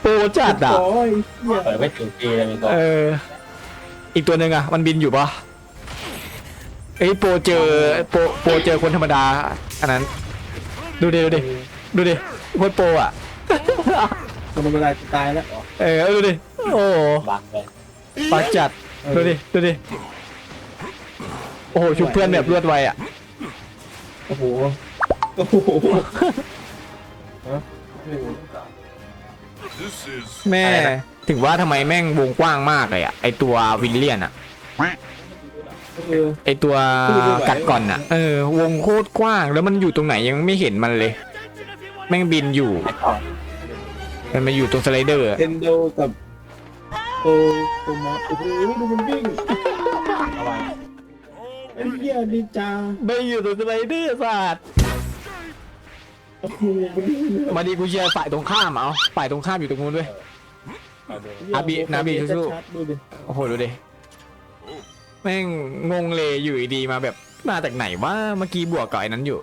โปรจัดอะ โอ้ยเหี้ยเปิดไม่ถึงปีเลยมีตัวเออ อีกตัวหนึ่งอะ มันบินอยู่ปะเอ้ยโปรเจอโปรโปรเจอคนธรรมดา อันนั้น ดูดิดูดิดูดิโคตรโปรอะ ทำมันเวลาจะตายแล้วเออดูดิ โอ้โหบังเลยปักจัด ดูดิดูดิ โอ้โหชุบเพื่อนแบบรวดไวอะ โอ้โห โอ้โหฮะ โอ้โห This is แม่ถึงว่าทำไมแม่งวงกว้างมากเลยอะไอตัววิลเลียนอะเออ ไอตัวพูดไม่ไหวกัดก่อนอะเออ วงโคตรกว้างแล้วมันอยู่ตรงไหนยังไม่เห็นมันเลย แม่งบินอยู่ไอ้ต่อมันมาอยู่ตรงสไลเดอร์อะเทนโดกับโตโตมอสโอ้โหดูมันวิ่งเอาไว้ไอ้เหี้ยนินจาไม่อยู่ตรงสไลเดอร์ศาสตร์ โอ้โหมันวิ่งเลยมาดีกูเชียร์ฝ่ายตรงข้ามเอาฝ่ายตรงข้ามอยู่ตรงนู้นด้วย เอาดูอาบินาบิสู้ ชัดๆดูดิโอ้โหดูดิแม่งงงเลยอยู่ดีๆมาแบบมาจากไหนว่าเมื่อกี้บวกกับไอ้นั้นอยู่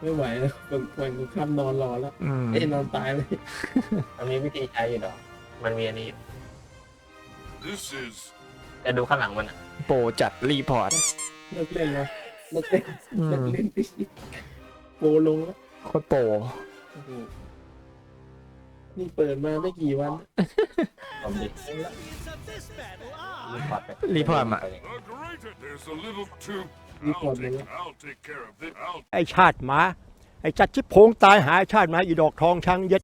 ไม่ไหวแล้วคนคนข้ามนอนรอแล้วอืมเอ้ยนอนตายเลยมันมีวิธีใช้อยู่ดอก มันมีอันนี้ this is จะดูข้างหลังมันอะโปรจัดรีพอร์ต เลิกเล่นแล้วเลิกเล่นอืเลิกมเล่นดิ โปรลงแล้วโคตรโปรโอ้โหนี่เปิดมาไม่กี่วัน ผมดิรีพอร์ตไปรีพอร์ตมา a greater. There's a little too. Report I'll me. take, I'll take care of it. I'll ไอ้ชาติหมา ไอ้จัดชิบโพงตายหาไอ้ชาติหมาอีดอกทองช้างเย็ด